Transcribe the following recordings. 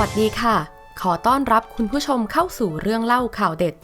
วัสดีค่ะ ขอต้อนรับคุณผู้ชมเข้าสู่เรื่องเล่าข่าวเด็ด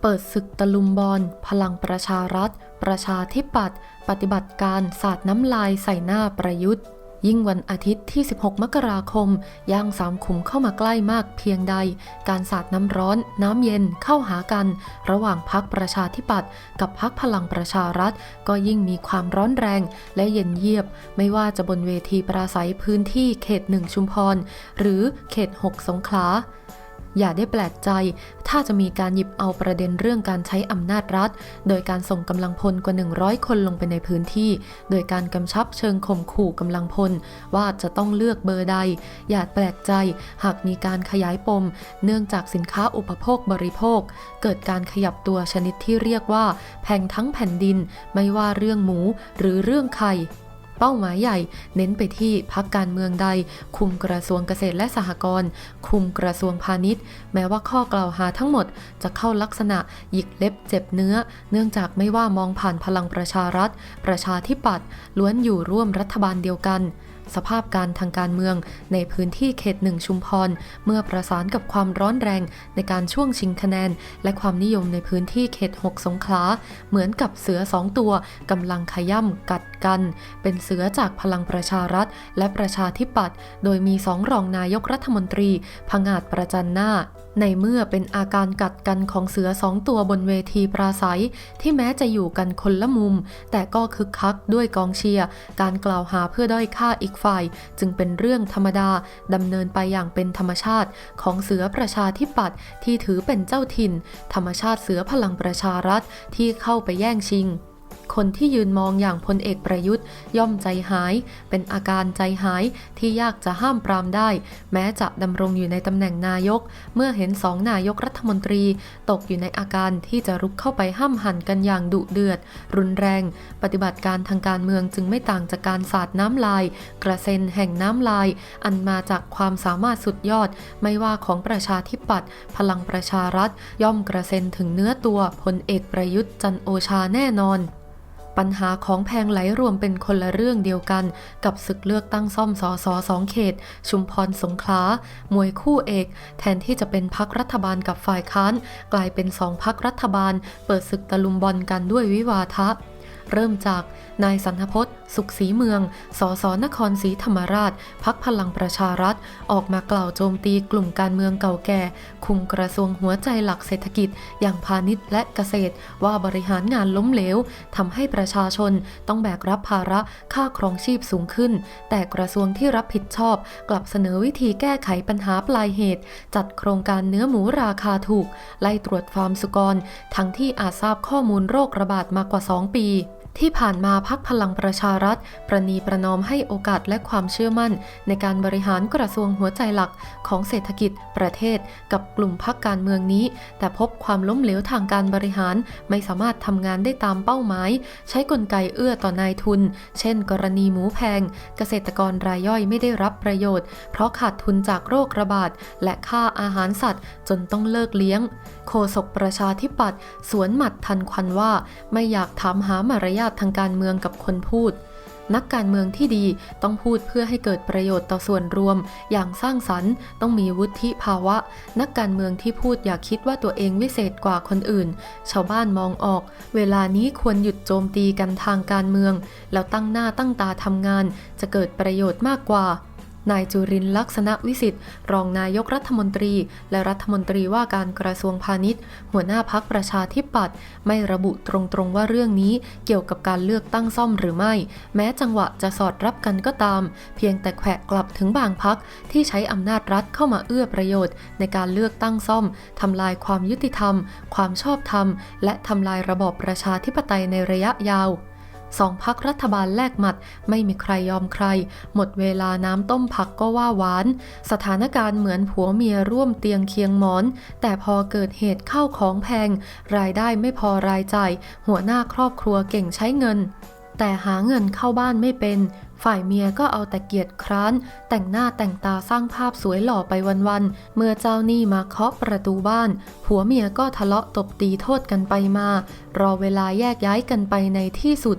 เปิดศึกตะลุมบอล พลังประชารัฐ ประชาธิปัตย์ ปฏิบัติการสาดน้ำลายใส่หน้าประยุทธ์ ยิ่งวันอาทิตย์ที่ 16 มกราคม ย่างสามขุมเข้ามาใกล้มากเพียงใด การสาดน้ำร้อน น้ำเย็นเข้าหากัน ระหว่างพักประชาธิปัตย์กับพักพลังประชารัฐ ก็ยิ่งมีความร้อนแรงและเย็นเยียบ ไม่ว่าจะบนเวทีปราศัยพื้นที่เขตหนึ่งชุมพร หรือเขต 6 สงขลา อย่าได้แปลกใจ ถ้าจะมีการหยิบเอาประเด็นเรื่องการใช้อำนาจรัฐ โดยการส่งกำลังพลกว่า 100 คนลงไปในพื้นที่ โดยการกำชับเชิงข่มขู่กำลังพล ว่าจะต้องเลือกเบอร์ใด อย่าแปลกใจ หากมีการขยายปม เนื่องจากสินค้าอุปโภคบริโภค เกิดการขยับตัวชนิดที่เรียกว่า แพงทั้งแผ่นดิน ไม่ว่าเรื่องหมูหรือเรื่องไข่ เป้าหมายใหญ่ เน้นไปที่พักการเมืองใด คุมกระทรวงเกษตรและสหกรณ์คุมกระทรวงพาณิชย์ แม้ว่าข้อกล่าวหาทั้งหมดจะเข้าลักษณะหยิกเล็บเจ็บเนื้อ เนื่องจากไม่ว่ามองผ่านพลังประชารัฐ ประชาธิปัตย์ล้วนอยู่ร่วมรัฐบาลเดียวกัน สภาพการทางการเมืองในพื้นที่เขตหนึ่งชุมพร เมื่อประสานกับความร้อนแรงในการช่วงชิงคะแนน และความนิยมในพื้นที่เขต 6 สงขลา เหมือนกับเสือสองตัวกำลังขย่ำกัดกัน เป็นเสือจากพลังประชารัฐ และประชาธิปัตย์โดยมีสองรองนายกรัฐมนตรีผงาดประจันหน้าในเมื่อเป็นอาการกัดกันของเสือสองตัวบนเวทีปราศัย ที่แม้จะอยู่กันคนละมุม แต่ก็คึกคักด้วยกองเชียร์ การกล่าวหาเพื่อด้อยค่าอีกฝ่าย จึงเป็นเรื่องธรรมดาดำเนินไปอย่างเป็นธรรมชาติ ของเสือประชาธิปัตย์ที่ถือเป็นเจ้าถิ่น ธรรมชาติเสือพลังประชารัฐที่เข้าไปแย่งชิง คนที่ยืนมองอย่างพลเอกประยุทธ์ ย่อมใจหาย เป็นอาการใจหายที่ยากจะห้ามปรามได้ แม้จะดำรงอยู่ในตำแหน่งนายก เมื่อเห็นสองนายกรัฐมนตรี ตกอยู่ในอาการที่จะรุกเข้าไปห้ามหันกันอย่างดุเดือด รุนแรง ปฏิบัติการทางการเมืองจึงไม่ต่างจากการสาดน้ำลาย กระเซ็นแห่งน้ำลาย อันมาจากความสามารถสุดยอด ไม่ว่าของประชาธิปัตย์พลังประชารัฐ ย่อมกระเซ็นถึงเนื้อตัวพลเอกประยุทธ์จันโอชาแน่นอน ปัญหาของแพงไหลรวมเป็นคนละเรื่องเดียวกัน กับศึกเลือกตั้งซ่อมสอสอสองเขต ชุมพรสงขลา มวยคู่เอก แทนที่จะเป็นพักรัฐบาลกับฝ่ายค้าน กลายเป็นสองพักรัฐบาล เปิดศึกตะลุมบอลกันด้วยวิวาทะ เริ่มจากนายสันทพจน์ สุขศรีเมือง สสนครศรีธรรมราช พักพลังประชารัฐ ออกมากล่าวโจมตีกลุ่มการเมืองเก่าแก่ คุมกระทรวงหัวใจหลักเศรษฐกิจ อย่างพาณิชย์และเกษตร ว่าบริหารงานล้มเหลวทำให้ประชาชนต้องแบกรับภาระค่าครองชีพสูงขึ้น แต่กระทรวงที่รับผิดชอบ กลับเสนอวิธีแก้ไขปัญหาปลายเหตุ จัดโครงการเนื้อหมูราคาถูก ไล่ตรวจฟาร์มสุกร ทั้งที่อาจทราบข้อมูลโรคระบาดมากกว่า 2 ปี ที่ผ่านมาพักพลังประชารัฐ ประนีประนอมให้โอกาสและความเชื่อมั่น ในการบริหารกระทรวงหัวใจหลักของเศรษฐกิจประเทศกับกลุ่มพักการเมืองนี้ แต่พบความล้มเหลวทางการบริหารไม่สามารถทำงานได้ตามเป้าหมาย ใช้กลไกเอื้อต่อนายทุน เช่น กรณีหมูแพง เกษตรกรรายย่อยไม่ได้รับประโยชน์ เพราะขาดทุนจากโรคระบาดและค่าอาหารสัตว์ จนต้องเลิกเลี้ยง โฆษกประชาธิปัตย์สวนหมัดทันควันว่า ไม่อยากถามหามารยาททางการเมืองกับคนพูด นักการเมืองที่ดีต้องพูดเพื่อให้เกิดประโยชน์ต่อส่วนรวม อย่างสร้างสรรค์ ต้องมีวุฒิภาวะ นักการเมืองที่พูดอย่าคิดว่าตัวเองวิเศษกว่าคนอื่น ชาวบ้านมองออก เวลานี้ควรหยุดโจมตีกันทางการเมือง แล้วตั้งหน้าตั้งตาทำงาน จะเกิดประโยชน์มากกว่า นายจุรินลักษณะวิสิทธิ์ รองนายกรัฐมนตรี และรัฐมนตรีว่าการกระทรวงพาณิชย์ หัวหน้าพักประชาธิปัตย์ไม่ระบุตรงๆว่าเรื่องนี้เกี่ยวกับการเลือกตั้งซ่อมหรือไม่ แม้จังหวะจะสอดรับกันก็ตาม เพียงแต่แขวะกลับถึงบางพักที่ใช้อำนาจรัฐเข้ามาเอื้อประโยชน์ ในการเลือกตั้งซ่อมทำลายความยุติธรรม ความชอบธรรม และทำลายระบอบประชาธิปไตยในระยะยาว สองพักรัฐบาลแลกหมัด ไม่มีใครยอมใคร หมดเวลาน้ำต้มผักก็ว่าหวาน สถานการณ์เหมือนผัวเมียร่วมเตียงเคียงหมอน แต่พอเกิดเหตุเข้าของแพง รายได้ไม่พอรายจ่ายหัวหน้าครอบครัวเก่งใช้เงิน แต่หาเงินเข้าบ้านไม่เป็นฝ่ายเมียก็เอาแต่เกียจคร้าน แต่งหน้าแต่งตาสร้างภาพสวยหล่อไปวันๆ เมื่อเจ้าหนี้มาเคาะประตูบ้าน ผัวเมียก็ทะเลาะตบตีโทษกันไปมา รอเวลาแยกย้ายกันไปในที่สุด